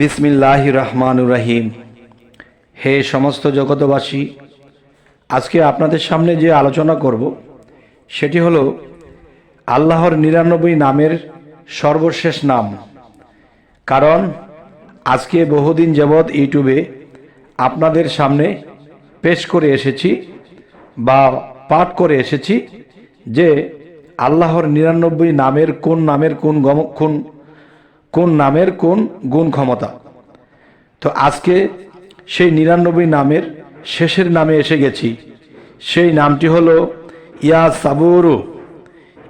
বিসমিল্লাহ রহমান রাহিম হে সমস্ত জগতবাসী আজকে আপনাদের সামনে যে আলোচনা করব, সেটি হলো আল্লাহর নিরানব্বই নামের সর্বশেষ নাম। কারণ আজকে বহুদিন যাবৎ ইউটিউবে আপনাদের সামনে পেশ করে এসেছি বা পাঠ করে এসেছি যে আল্লাহর নিরানব্বই নামের কোন নামের কোন গম কোন কোন নামের কোন গুণ ক্ষমতা। তো আজকে সেই নিরানব্বই নামের শেষের নামে এসে গেছি। সেই নামটি হলো ইয়া সাবুরু।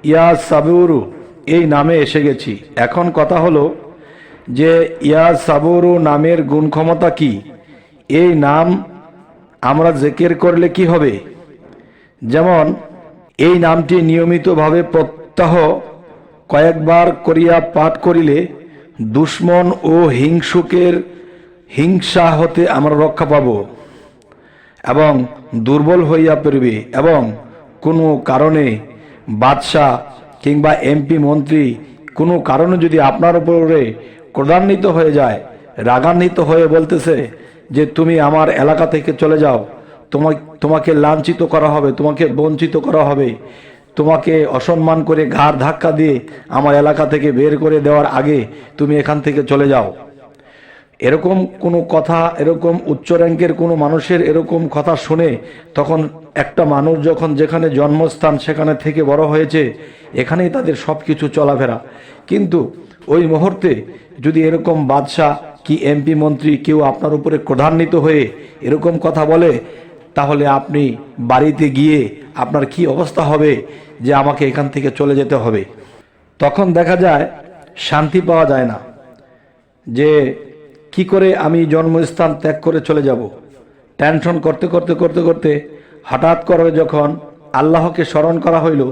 ইয়া সাবুরু, এই নামে এসে গেছি। এখন কথা হলো যে ইয়া সাবুরু নামের গুণ ক্ষমতা কি? এই নাম আমরা জেকের করলে কি হবে? যেমন, এই নামটি নিয়মিতভাবে প্রত্যাহ কয়েকবার করিয়া পাঠ করিলে দুশ্মন ও হিংসুকের হিংসা হতে আমরা রক্ষা পাব এবং দুর্বল হইয়া পড়বে এবং কোনো কারণে বাদশাহ কিংবা এমপি মন্ত্রী কোনো কারণে যদি আপনার উপরে ক্রোধান্বিত হয়ে যায়, রাগান্বিত হয়ে বলতেছে যে তুমি আমার এলাকা থেকে চলে যাও তোমাকে তোমাকে লাঞ্ছিত করা হবে, তোমাকে বঞ্চিত করা হবে তোমাকে অসম্মান করে ঘাড় ধাক্কা দিয়ে আমার এলাকা থেকে বের করে দেওয়ার আগে তুমি এখান থেকে চলে যাও। এরকম কোনো কথা, এরকম উচ্চ র্যাঙ্কের কোনো মানুষের এরকম কথা শুনে তখন একটা মানুষ যখন যেখানে জন্মস্থান সেখানে থেকে বড় হয়েছে, এখানেই তাদের সব কিছু চলাফেরা। কিন্তু ওই মুহূর্তে যদি এরকম বাদশাহ কি এমপি মন্ত্রী কেউ আপনার উপরে ক্রধান্বিত হয়ে এরকম কথা বলে, তাহলে আপনি বাড়িতে গিয়ে আপনার কি অবস্থা হবে যে আমাকে এখান থেকে চলে যেতে হবে? তখন দেখা যায়, শান্তি পাওয়া যায় না যে কি করে আমি জন্মস্থান ত্যাগ করে চলে যাব। টেনশন করতে করতে করতে করতে হঠাৎ করে যখন আল্লাহকে স্মরণ করা হইল,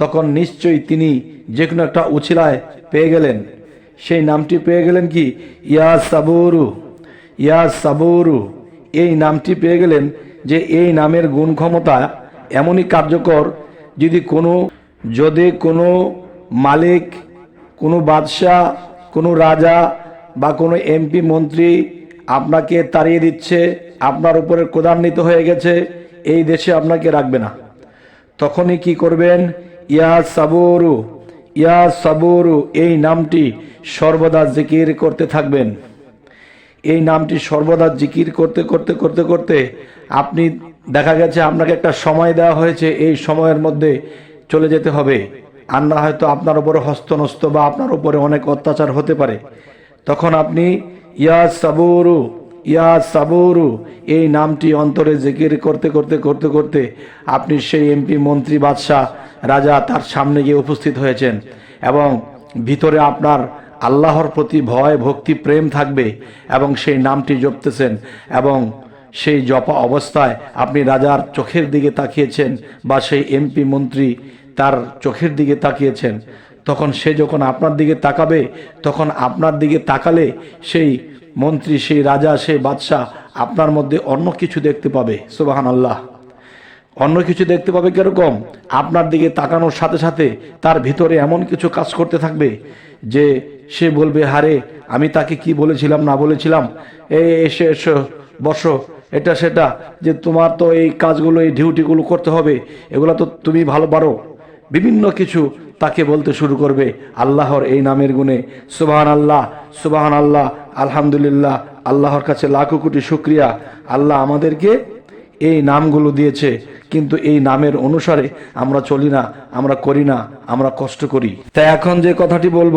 তখন নিশ্চয়ই তিনি যে কোনো একটা উছিলায় পেয়ে গেলেন। সেই নামটি পেয়ে গেলেন কি? ইয়া সাবুরু ইয়া সাবুরু। এই নামটি পেয়ে গেলেন যে এই নামের গুণ ক্ষমতা এমনই কার্যকর যদি কোনো যদি কোনো মালিক, কোনো বাদশাহ, কোনো রাজা বা কোনো এমপি, মন্ত্রী আপনাকে তাড়িয়ে দিচ্ছে, আপনার উপরে ক্রোধান্বিত হয়ে গেছে, এই দেশে আপনাকে রাখবে না। তখনই কি করবেন? ইয়া সাবুরু ইয়া সাবুরু, এই নামটি সর্বদা জিকির করতে থাকবেন। এই নামটি সর্বদা জিকির করতে করতে করতে করতে আপনি দেখা গেছে আপনাকে একটা সময় দেওয়া হয়েছে, এই সময়ের মধ্যে চলে যেতে হবে। আর না হয়তো আপনার উপরে হস্তনস্ত বা আপনার উপরে অনেক অত্যাচার হতে পারে। তখন আপনি, ইয়া সাবুরু ইয়া সাবুরু, এই নামটি অন্তরে জিকির করতে করতে করতে করতে আপনি সেই এমপি, মন্ত্রী, বাদশাহ, রাজা তার সামনে গিয়ে উপস্থিত হয়েছেন। এবং ভিতরে আপনার আল্লাহর প্রতি ভয়, ভক্তি, প্রেম থাকবে এবং সেই নামটি জপতেছেন এবং সেই জপা অবস্থায় আপনি রাজার চোখের দিকে তাকিয়েছেন বা সেই এমপি মন্ত্রী তার চোখের দিকে তাকিয়েছেন। তখন সে যখন আপনার দিকে তাকাবে, তখন আপনার দিকে তাকালে সেই মন্ত্রী, সেই রাজা, সেই বাদশাহ আপনার মধ্যে অন্য কিছু দেখতে পাবে। সুবাহান আল্লাহ অন্য কিছু দেখতে পাবে কীরকম? আপনার দিকে তাকানোর সাথে সাথে তার ভিতরে এমন কিছু কাজ করতে থাকবে যে সে বলবে, হারে, আমি তাকে কি বলেছিলাম, না বলেছিলাম? এই এসে, এসো, বসো। এটা, সেটা, যে তোমার তো এই কাজগুলো, এই ডিউটিগুলো করতে হবে, এগুলো তো তুমি ভালো পারো। বিভিন্ন কিছু তাকে বলতে শুরু করবে আল্লাহর এই নামের গুণে। সুবাহান আল্লাহ সুবাহান আল্লাহ আলহামদুলিল্লাহ, আল্লাহর কাছে লাখো কোটি শুক্রিয়া। আল্লাহ আমাদেরকে এই নামগুলো দিয়েছে, কিন্তু এই নামের অনুসারে আমরা চলি না, আমরা করি না, আমরা কষ্ট করি। তাই এখন যে কথাটি বলব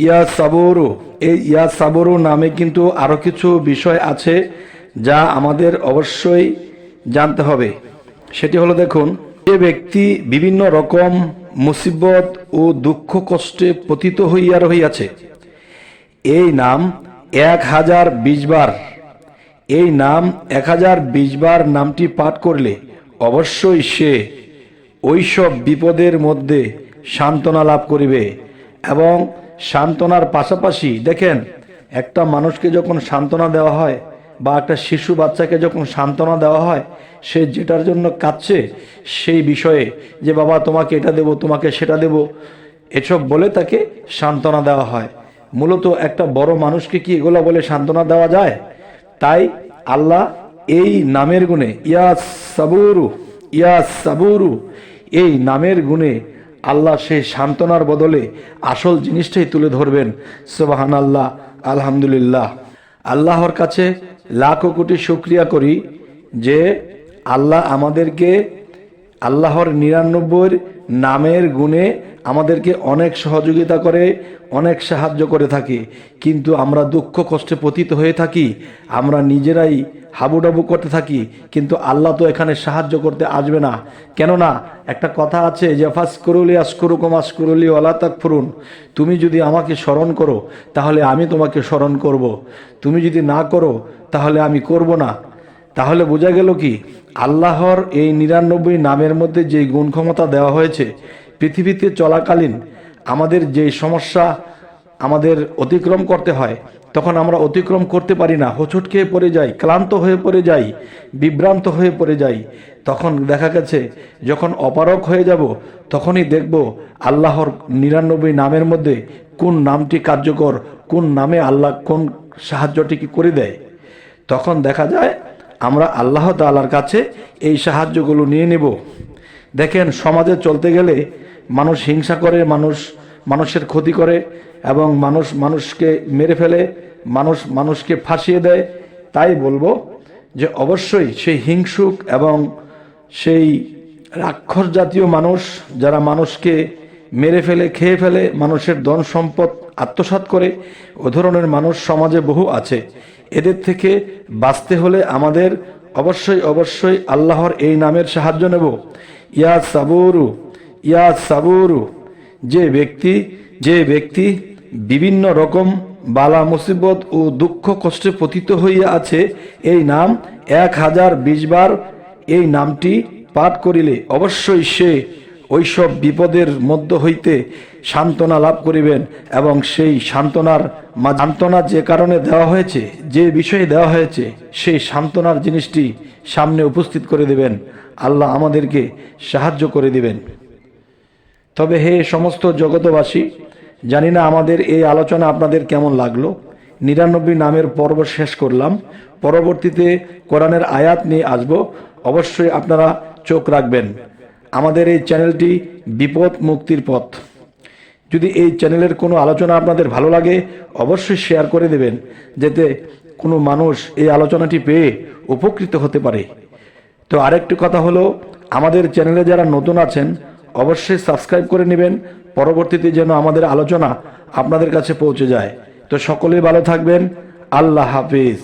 ইয়া সাবরু। এই ইয়া সাবরু নামে কিন্তু আরও কিছু বিষয় আছে যা আমাদের অবশ্যই জানতে হবে। সেটি হলো দেখুন, যে ব্যক্তি বিভিন্ন রকম মুসিবত ও দুঃখ কষ্টে পতিত হইয়া রহিয়াছে, এই নাম এক হাজার বিশ বার। এই নাম এক হাজার বিশ বার নামটি পাঠ করলে অবশ্যই সে ওইসব বিপদের মধ্যে সান্ত্বনা লাভ করিবে এবং সান্ত্বনার পাশাপাশি, দেখেন, একটা মানুষকে যখন সান্ত্বনা দেওয়া হয় বা একটা শিশু বাচ্চাকে যখন সান্ত্বনা দেওয়া হয়, সে যেটার জন্য কাঁদছে সেই বিষয়ে যে, বাবা, তোমাকে এটা দেব, তোমাকে সেটা দেব, এসব বলে তাকে সান্ত্বনা দেওয়া হয়। মূলত একটা বড় মানুষকে কি এগুলো বলে সান্ত্বনা দেওয়া যায়? তাই আল্লাহ এই নামের গুণে ইয়া সাবুরু ইয়া সাবুরু, এই নামের গুণে আল্লাহ সেই সান্ত্বনার বদলে আসল জিনিসটাই তুলে ধরবেন। সোবাহান আল্লাহ আলহামদুলিল্লাহ। আল্লাহর কাছে লাখো কোটি শুক্রিয়া করি যে আল্লাহ আমাদেরকে আল্লাহর নিরানব্বই নামের গুণে আমাদেরকে অনেক সহযোগিতা করে, অনেক সাহায্য করে থাকে। কিন্তু আমরা দুঃখ কষ্টে পতিত হয়ে থাকি, আমরা নিজেরাই হাবুডাবু করতে থাকি, কিন্তু আল্লাহ তো এখানে সাহায্য করতে আসবে না। কেননা, একটা কথা আছে যে ফাস করুলি আসকরুকম আসকরুলি ওলা তাক ফুরুন তুমি যদি আমাকে স্মরণ করো, তাহলে আমি তোমাকে স্মরণ করব। তুমি যদি না করো, তাহলে আমি করব না। তাহলে বোঝা গেল কি? আল্লাহর এই নিরানব্বই নামের মধ্যে যে গুণ ক্ষমতা দেওয়া হয়েছে, পৃথিবীতে চলাকালীন আমাদের যে সমস্যা আমাদের অতিক্রম করতে হয়, তখন আমরা অতিক্রম করতে পারি না। হোঁচট খেয়ে পড়ে যাই, ক্লান্ত হয়ে পড়ে যাই, বিভ্রান্ত হয়ে পড়ে যাই। তখন দেখা গেছে, যখন অপারক হয়ে যাব, তখনই দেখব আল্লাহর নিরানব্বই নামের মধ্যে কোন নামটি কার্যকর, কোন নামে আল্লাহ কোন সাহায্যটি কি করে দেয়। তখন দেখা যায় আমরা আল্লাহ তালার কাছে এই সাহায্যগুলো নিয়ে নেব। দেখেন, সমাজে চলতে গেলে মানুষ হিংসা করে, মানুষ, মানুষের ক্ষতি করে এবং মানুষ, মানুষকে মেরে ফেলে, মানুষ, মানুষকে ফাঁসিয়ে দেয়। তাই বলব যে অবশ্যই সেই হিংসুক এবং সেই রাক্ষস জাতীয় মানুষ, যারা মানুষকে মেরে ফেলে, খেয়ে ফেলে, মানুষের ধন সম্পদ আত্মসাৎ করে ও ধরনের মানুষ সমাজে বহু আছে। এদের থেকে বাঁচতে হলে আমাদের অবশ্যই অবশ্যই আল্লাহর এই নামের সাহায্য নেব। ইয়া সাবুরু ইয়া সাবুরু। যে ব্যক্তি যে ব্যক্তি বিভিন্ন রকম বালা, মুসিবত ও দুঃখ কষ্টে পতিত হইয়া আছে, এই নাম এক হাজার বিশ বার এই নামটি পাঠ করিলে অবশ্যই সে ওইসব বিপদের মধ্য হইতে সান্ত্বনা লাভ করিবেন এবং সেই সান্ত্বনার সান্ত্বনা যে কারণে দেওয়া হয়েছে, যে বিষয়ে দেওয়া হয়েছে, সেই সান্ত্বনার জিনিসটি সামনে উপস্থিত করে দেবেন। আল্লাহ আমাদেরকে সাহায্য করে দিবেন। তবে হে সমস্ত জগতবাসী জানি না আমাদের এই আলোচনা আপনাদের কেমন লাগল। নিরানব্বই নামের পর্ব শেষ করলাম। পরবর্তীতে কোরআনের আয়াত নিয়ে আসব। অবশ্যই আপনারা চোখ রাখবেন। আমাদের এই চ্যানেলটি বিপদ মুক্তির পথ। যদি এই চ্যানেলের কোনো আলোচনা আপনাদের ভালো লাগে, অবশ্যই শেয়ার করে দেবেন, যাতে কোনো মানুষ এই আলোচনাটি পেয়ে উপকৃত হতে পারে। তো আরেকটি কথা হলো, আমাদের চ্যানেলে যারা নতুন আছেন, অবশ্যই সাবস্ক্রাইব করে নেবেন, পরবর্তীতে যেন আমাদের আলোচনা আপনাদের কাছে পৌঁছে যায়। তো সকলেই ভালো থাকবেন, আল্লাহ হাফিজ।